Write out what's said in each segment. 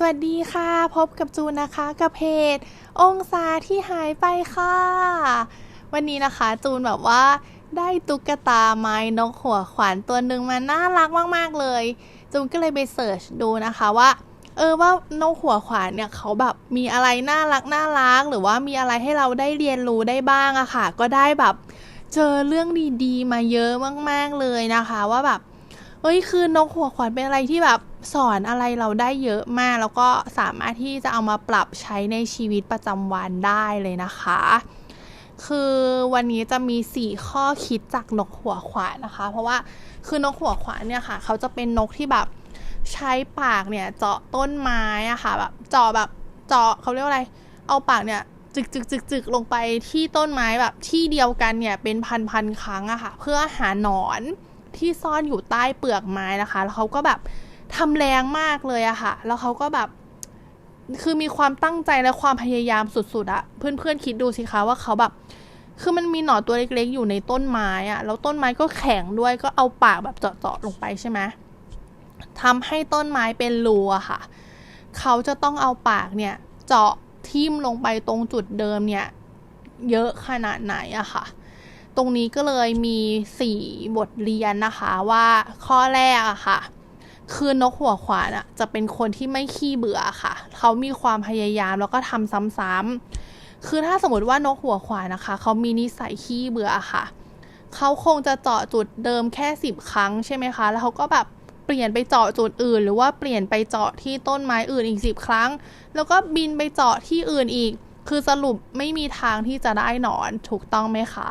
สวัสดีค่ะ พบกับจูนนะคะ กับเพจ องศาที่หายไปค่ะ วันนี้นะคะจูนแบบว่า ได้ตุ๊กตาไม้นกหัวขวานตัวหนึ่งมาน่ารักมากๆเลย จูนก็เลยไปเสิร์ชดูนะคะว่า เออว่านกหัวขวานเนี่ยเขาแบบมีอะไรน่ารักน่ารัก หรือว่ามีอะไรให้เราได้เรียนรู้ได้บ้างอะค่ะ ก็ได้แบบเจอเรื่องดีๆ มาเยอะมากๆเลยนะคะ ว่าแบบเฮ้ยคือนกหัวขวานเป็นอะไรที่แบบ สอนอะไรเราได้เยอะมาก แล้วก็สามารถที่จะเอามาปรับใช้ในชีวิตประจำวันได้เลยนะคะ คือวันนี้จะมี 4 ข้อคิดจากนกหัวขวานนะคะ เพราะว่าคือนกหัวขวานเนี่ยค่ะ เขาจะเป็นนกที่แบบใช้ปากเนี่ยเจาะต้นไม้อะค่ะแบบเจาะแบบเจาะเขาเรียกว่าอะไร เอาปากเนี่ยจึกจึกจึกจึกลงไปที่ต้นไม้แบบที่เดียวกันเนี่ยเป็นพันพันๆครั้งอะค่ะ เพื่อหาหนอนที่ซ่อนอยู่ใต้เปลือกไม้นะคะ แล้วเขาก็แบบ ทำแรงมากเลยอะค่ะ แล้วเขาก็แบบ คือมีความตั้งใจและความพยายามสุดๆอะเพื่อนๆคิดดูสิคะว่าเขาแบบ คือมันมีหนอนตัวเล็กๆ อยู่ในต้นไม้อะแล้วต้นไม้ก็แข็งด้วยก็เอาปากแบบเจาะๆลงไปใช่ไหมทำให้ต้นไม้เป็นรูอะค่ะ เขาจะต้องเอาปากเนี่ย เจาะทิ่มลงไปตรงจุดเดิมเนี่ย เยอะขนาดไหนอะค่ะ ตรงนี้ก็เลยมี 4 บทเรียนนะคะว่าข้อแรกอะค่ะ คือนกหัวขวานอะจะเป็นคนที่ไม่ขี้เบื่อค่ะ เขามีความพยายามแล้วก็ทำซ้ำๆคือถ้าสมมติว่านกหัวขวานนะคะ เขามีนิสัยขี้เบื่อค่ะ เขาคงจะเจาะจุดเดิมแค่10ครั้งใช่ไหมคะ แล้วเขาก็แบบเปลี่ยนไปเจาะจุดอื่น หรือว่าเปลี่ยนไปเจาะที่ต้นไม้อื่นอีก10ครั้ง แล้วก็บินไปเจาะที่อื่นอีก คือสรุปไม่มีทางที่จะได้หนอนถูกต้องไหมคะ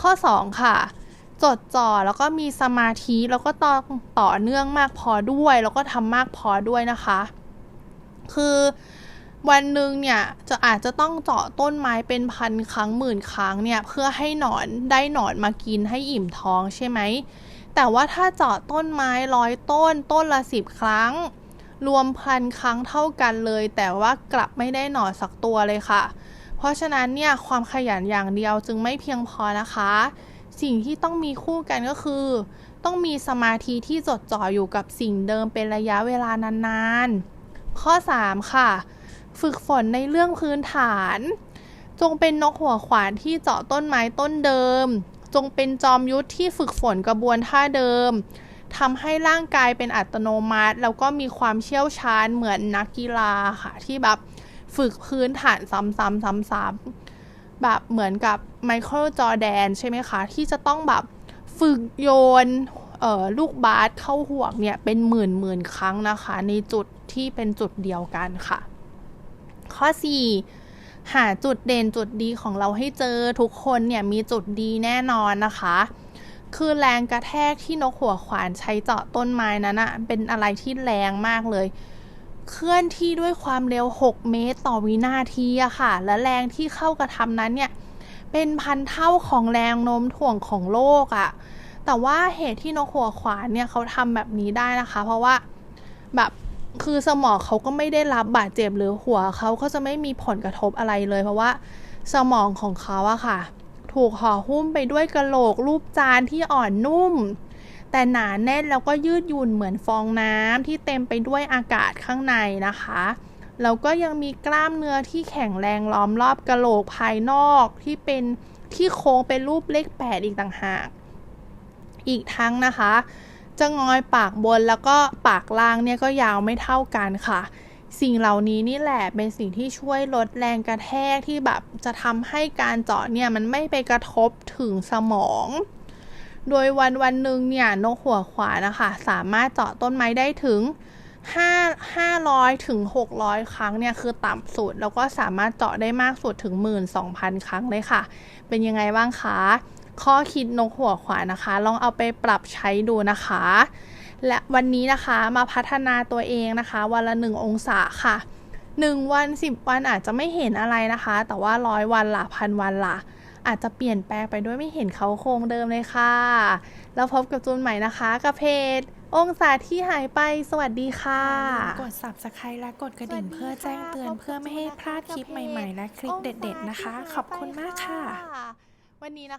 ข้อ 2 ค่ะ จดจ่อแล้วก็มีสมาธิแล้วก็ต้องต่อเนื่องมากพอด้วย แล้วก็ทำมากพอด้วยนะคะ คือวันหนึ่งเนี่ยจะอาจจะต้องเจาะต้นไม้เป็นพันครั้งหมื่นครั้งเนี่ยเพื่อให้หนอนได้หนอนมากินให้อิ่มท้องใช่ไหม แต่ว่าถ้าเจาะต้นไม้ร้อยต้น ต้นละสิบครั้ง รวมพันครั้งเท่ากันเลย แต่ว่ากลับไม่ได้หนอนสักตัวเลยค่ะ เพราะฉะนั้นเนี่ยความขยันอย่างเดียวจึงไม่เพียงพอนะคะ สิ่งที่ต้องมีคู่กันก็คือ ต้องมีสมาธิที่จดจ่ออยู่กับสิ่งเดิมเป็นระยะเวลานานๆ ข้อ 3 ค่ะ ฝึกฝนในเรื่องพื้นฐาน จงเป็นนกหัวขวานที่เจาะต้นไม้ต้นเดิม จงเป็นจอมยุทธที่ฝึกฝนกระบวนท่าเดิมทำให้ร่างกายเป็นอัตโนมัติ แล้วก็มีความเชี่ยวชาญเหมือนนักกีฬาค่ะที่แบบฝึกพื้นฐานซ้ำๆซ้ำๆ แบบเหมือนกับไมเคิลจอแดนใช่ไหมคะ ที่จะต้องแบบฝึกโยนลูกบาสเข้าห่วงเนี่ย เป็นหมื่นหมื่นครั้งนะคะ ในจุดที่เป็นจุดเดียวกันค่ะ ข้อ 4 หาจุดเด่นจุดดีของเราให้เจอทุกคนเนี่ย มีจุดดีแน่นอนนะคะ คือแรงกระแทกที่นกหัวขวานใช้เจาะต้นไม้นั้นอะเป็นอะไรที่แรงมากเลย เคลื่อนที่ด้วยความเร็ว 6 เมตรต่อวินาทีอะค่ะ และแรงที่เข้ากระทำนั้นเนี่ยเป็นพันเท่าของแรงโน้มถ่วงของโลกอะแต่ว่าเหตุที่นกหัวขวานเนี่ยเขาทำแบบนี้ได้นะคะ เพราะว่าแบบคือสมองเขาก็ไม่ได้รับบาดเจ็บหรือหัวเขาก็จะไม่มีผลกระทบอะไรเลย เพราะว่าสมองของเขาอะค่ะ ถูกห่อหุ้มไปด้วยกระโหลกรูปจานที่อ่อนนุ่ม แต่หนาแน่นแล้วก็ยืดหยุ่นเหมือนฟองน้ำที่เต็มไปด้วยอากาศข้างในนะคะแล้วก็ยังมีกล้ามเนื้อที่แข็งแรงล้อมรอบกระโหลกภายนอกที่เป็นที่โค้งเป็นรูปเลขแปดอีกต่างหาก อีกทั้งนะคะ จะงอยปากบนแล้วก็ปากล่างเนี่ยก็ยาวไม่เท่ากันค่ะ สิ่งเหล่านี้นี่แหละเป็นสิ่งที่ช่วยลดแรงกระแทกที่แบบจะทำให้การเจาะเนี่ยมันไม่ไปกระทบถึงสมอง โดยวันวันหนึ่งเนี่ยนกหัวขวานะคะ สามารถเจาะต้นไม้ได้ถึง5 500ถึง600 ครั้งเนี่ยคือต่ำสุด แล้วก็สามารถเจาะได้มากสุดถึง 12,000 ครั้งเลยค่ะ เป็นยังไงบ้างคะ ข้อคิดนกหัวขวานนะคะ ลองเอาไปปรับใช้ดูนะคะ และวันนี้นะคะมาพัฒนาตัวเองนะคะ วันละ 1 องศาค่ะ 1 วัน 10 วันอาจจะไม่เห็นอะไรนะคะ แต่ว่าร้อยวันละพันวันละ อาจจะเปลี่ยนแปลงไปด้วยไม่เห็นเขาโครงเดิมเลยค่ะ แล้วพบกับจูนใหม่นะคะกับเพจองศาที่หายไปสวัสดีค่ะ กด subscribe และกดกระดิ่งสวัสดีเพื่อแจ้งเตือนค่ะเพื่อไม่ให้พลาดคลิปใหม่ๆ และคลิปเด็ด ๆ นะคะ ขอบคุณมากค่ะ วันนี้นะคะ